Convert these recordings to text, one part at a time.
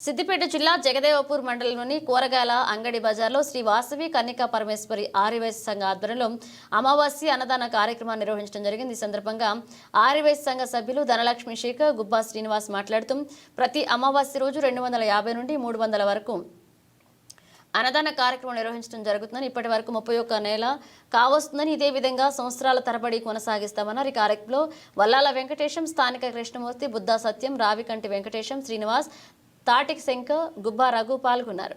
సిద్దిపేట జిల్లా జగదేవపూర్ మండలంలోని కూరగాయల అంగడి బజార్లో శ్రీ వాసవి కన్నికా పరమేశ్వరి ఆర్యవైశ్య సంఘ ఆధ్వర్యంలో అమావాస్య అన్నదాన కార్యక్రమాన్ని నిర్వహించడం జరిగింది. ఈ సందర్భంగా ఆర్యవైశ్య సంఘ సభ్యులు ధనలక్ష్మి శేఖర్ గుబ్బా శ్రీనివాస్ మాట్లాడుతూ ప్రతి అమావాస్య రోజు రెండు వందల యాభై నుండి మూడు వందల వరకు అన్నదాన కార్యక్రమం నిర్వహించడం జరుగుతుందని ఇప్పటి వరకు ముప్పై ఒక్క నెల కావస్తుందని ఇదే విధంగా సంవత్సరాల తరబడి కొనసాగిస్తామన్నారు. ఈ కార్యక్రమంలో వల్లాల వెంకటేశం స్థానిక కృష్ణమూర్తి బుద్ధా సత్యం రావికంటి వెంకటేశం శ్రీనివాస్ తాటికి శంకర్ గుబ్బా రఘు పాల్గొన్నారు.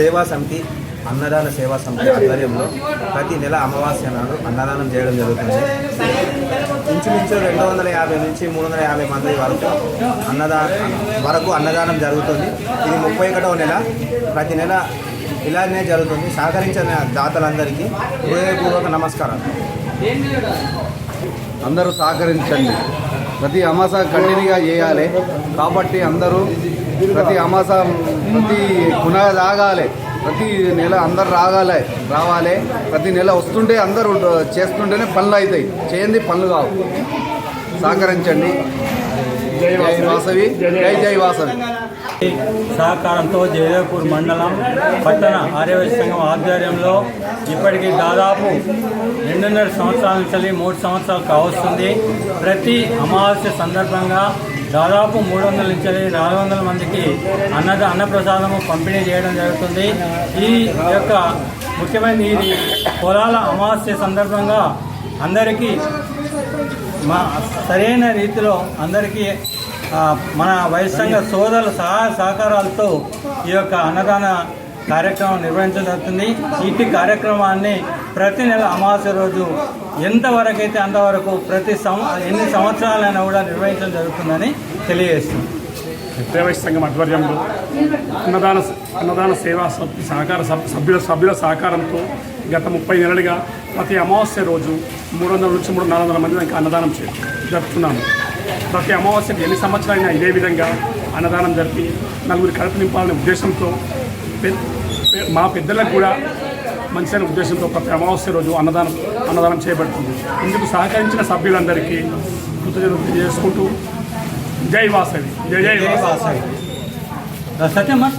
సేవా సమితి అన్నదాన సేవా సమితి ఆధ్వర్యంలో ప్రతి నెల అమావాస్య నాడు అన్నదానం చేయడం జరుగుతుంది. ఇంచుమించు రెండు వందల యాభై నుంచి మూడు వందల యాభై మంది వరకు అన్నదానం వరకు అన్నదానం జరుగుతుంది. ఇది ముప్పై ఒకటవ నెల. ప్రతి నెల ఇలానే జరుగుతుంది. సహకరించిన దాతలందరికీ హృదయపూర్వక నమస్కారాలు. అందరూ సహకరించండి. ప్రతి అమాస కంటిన్యూగా చేయాలి. కాబట్టి అందరూ ప్రతి అమాస ప్రతి గుణ రాగాలి. ప్రతి నెల అందరు రాగాలి రావాలి. ప్రతి నెల వస్తుంటే అందరూ చేస్తుంటేనే పనులు అవుతాయి. చేయండి పనులు కావు. సహకరించండి. జై వాసవి. జై జై వాసవి. సహకారంతో జయదేవ్పూర్ మండలం పట్టణ ఆర్యవైశ్య సంఘం ఆధ్వర్యంలో ఇప్పటికి దాదాపు రెండున్నర సంవత్సరాల నుంచి మూడు సంవత్సరాలు కావస్తుంది. ప్రతి అమావాస్య సందర్భంగా దాదాపు మూడు వందల నుంచి నాలుగు వందల మందికి అన్నద అన్నప్రసాదము పంపిణీ చేయడం జరుగుతుంది. ఈ యొక్క ముఖ్యమైన ఇది పొలాల అమావాస్య సందర్భంగా అందరికీ మా సరైన రీతిలో అందరికీ మన వైశ్యంగ సోదరుల సహాయ సహకారాలతో ఈ యొక్క అన్నదాన కార్యక్రమం నిర్వహించడం జరుగుతుంది. ఇటు కార్యక్రమాన్ని ప్రతి నెల అమావాస్య రోజు ఎంతవరకైతే అంతవరకు ప్రతి సం ఎన్ని సంవత్సరాలైనా కూడా నిర్వహించడం జరుగుతుందని తెలియజేస్తుంది దేవైశ్య సంఘం ఆధ్వర్యంలో అన్నదాన అన్నదాన సేవా సహకార సభ్యుల సభ్యుల సహకారంతో గత ముప్పై నెలలుగా ప్రతి అమావాస్య రోజు మూడు వందల నుంచి మూడు నాలుగు వందల మంది దానికి అన్నదానం చే జరుపుతున్నాము. ప్రతి అమావాస్యకు ఎన్ని సంవత్సరాలైనా ఇదే విధంగా అన్నదానం జరిపి నలుగురి కడుపు నింపాలనే ఉద్దేశంతో పె- మా పెద్దలకు కూడా మంచి ఉద్దేశంతో ప్రతి అమావాస్య రోజు అన్నదానం అన్నదానం చేయబడుతుంది. ఇందుకు సహకరించిన సభ్యులందరికీ కృతజ్ఞతలు చేసుకుంటూ జై వాసవి జై జై వాసవి. వాసవి. సత్యమ్మా?